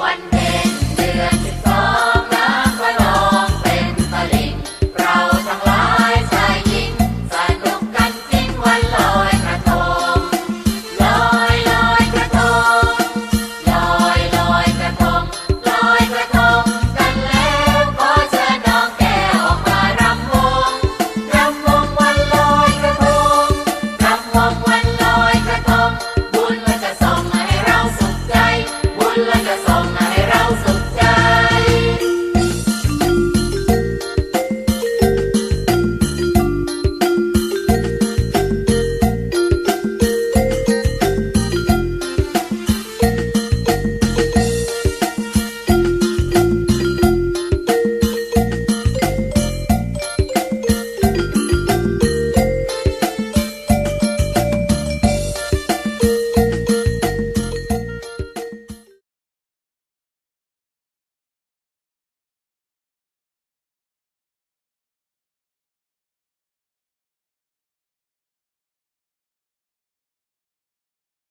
วันเพ็ญเดือนสิบสองน้ำก็นองเป็นตะลิ่งเราทั้งหลายชายหญิงสนุกกันจริงวันลอยกระทงลอยลอยกระทงลอยลอยกระทงลอยกระทงกันแล้วขอเชิญน้องแก้วออกมารำวงรำวงวันลอยกระทงรำวง like a song.